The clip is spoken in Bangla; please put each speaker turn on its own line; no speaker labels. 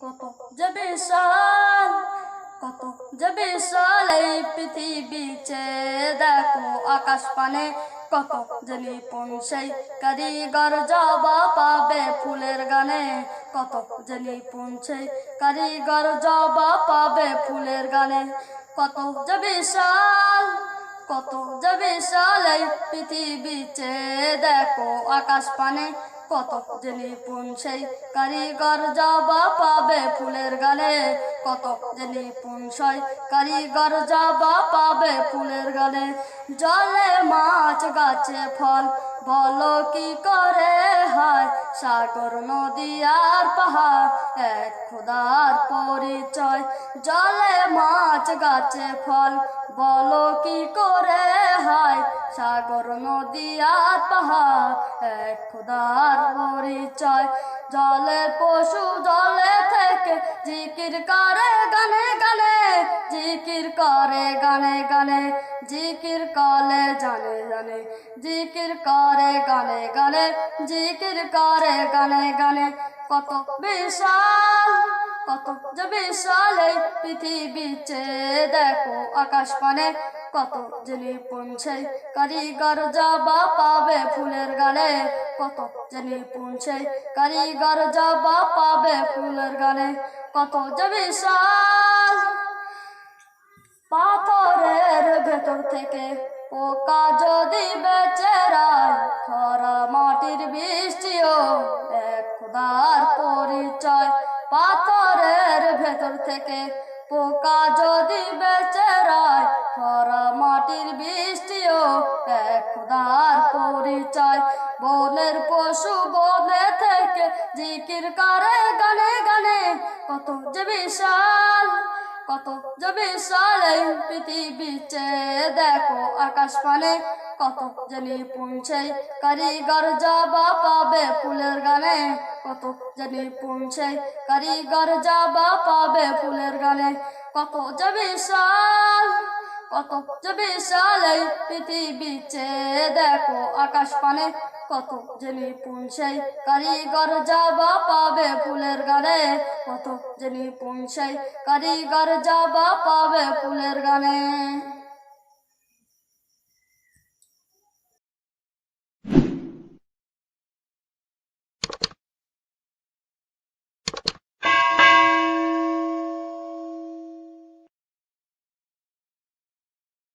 কত যে বিশাল কত যে বিশাল এই পৃথিবী চেয়ে দেখো আকাশ পানে কত যে নিপুণ সেই কারিগর জবা পাবে ফুলের গানে। কত যে নিপুণ সেই কারিগর জবা পাবে ফুলের গানে। কত যে বিশাল কত যে বিশাল এই পৃথিবী চেয়ে দেখো আকাশ পানে কত যে নিপুণ সেই কারিগর যাবা পাবে ফুলের গালে কত যে নিপুণ সেই কারিগর যাবা পাবে ফুলের গালে জলে মাছ, গাছে ফল বলো কি করে হয়? সাগর, নদী আর পাহাড়, এক খুদার পরিচয়। জলে মাছ, গাছে ফল, বলো কি করে হয়? সাগর, নদী আর পাহাড়, এক খুদার পরিচয়। জলে পশু, জলে থেকে জিকির করে গানে গানে। করে গানে গানে, জিকির কলে জানে জানে, জিকির করে গানে গানে, জিকির করে গানে গানে। কত বিশাল, কত যে বিশাল এই পৃথিবী চেয়ে দেখো আকাশ পানে, কত যে নিপুণ সেই কারিগর জবা পাবে ফুলের গানে কত যে নিপুণ সেই কারিগর জবা পাবে ফুলের গানে কত যে বিশাল। পাথরের ভেতর থেকে পোকা যদি বেঁচে রায়, খরা মাটির বৃষ্টিও এক খুদার পরিচয়। পাথরের ভেতর থেকে পোকা যদি বেচেরায় খরা মাটির বৃষ্টিও এক খুদার পরিচয়। বনের পশু বনে থেকে জিকির করে গানে কত যে বিশাল, কত যে বিশাল এই পৃথিবী চেয়ে দেখো আকাশ পানে, কত যে নিপুণ কারিগর যাবা পাবে ফুলের গানে, কত যে নিপুণ কারিগর যাবা পাবে ফুলের গানে, কত যে বিশাল কত যে বিশাল এই পৃথিবী চেয়ে দেখো আকাশ পানে, কত যে নিপুণ সেই কারিগর যাবা পাবে ফুলের গানে, কত যে নিপুণ সেই কারিগর যাবা পাবে ফুলের গানে।